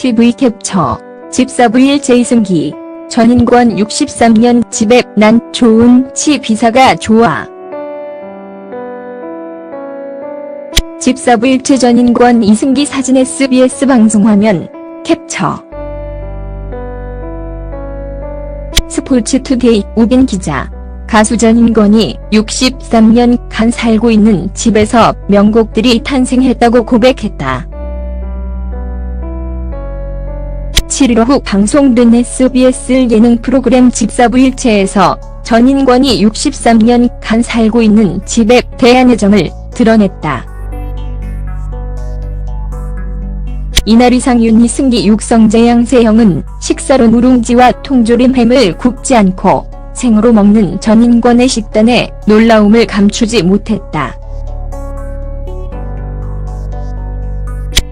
TV 캡처. 집사부일제 이승기. 전인권 63년 집에 난 좋은 치 비사가 좋아. 집사부일체 전인권 이승기 사진 SBS 방송 화면 캡처. 스포츠투데이 우빈 기자. 가수 전인권이 63년 간 살고 있는 집에서 명곡들이 탄생했다고 고백했다. 7일 오후 방송된 SBS 예능 프로그램 집사부일체에서 전인권이 63년 간 살고 있는 집에 대한 애정을 드러냈다. 이날 이상윤 이승기 육성재 양세형은 식사로 누룽지와 통조림 햄을 굽지 않고 생으로 먹는 전인권의 식단에 놀라움을 감추지 못했다.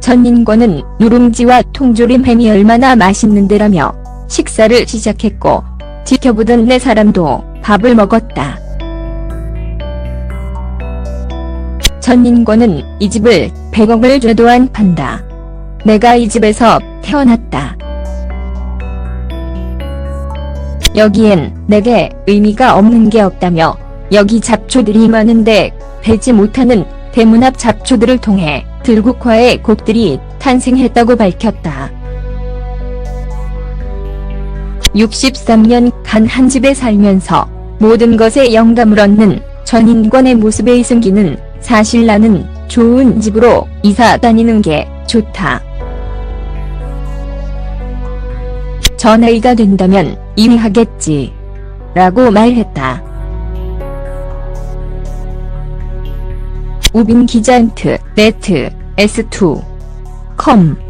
전인권은 누룽지와 통조림 햄이 얼마나 맛있는데라며 식사를 시작했고 지켜보던 네 사람도 밥을 먹었다. 전인권은 이 집을 100억을 줘도 안 판다. 내가 이 집에서 태어났다. 여기엔 내게 의미가 없는 게 없다며 여기 잡초들이 많은데 배지 못하는 대문 앞 잡초들을 통해 들국화의 곡들이 탄생했다고 밝혔다. 63년 간 한 집에 살면서 모든 것에 영감을 얻는 전인권의 모습에 이승기는 사실 나는 좋은 집으로 이사 다니는 게 좋다. 저 나이가 된다면 이미 하겠지. 라고 말했다. 우빈 기자인트 네트 S2 컴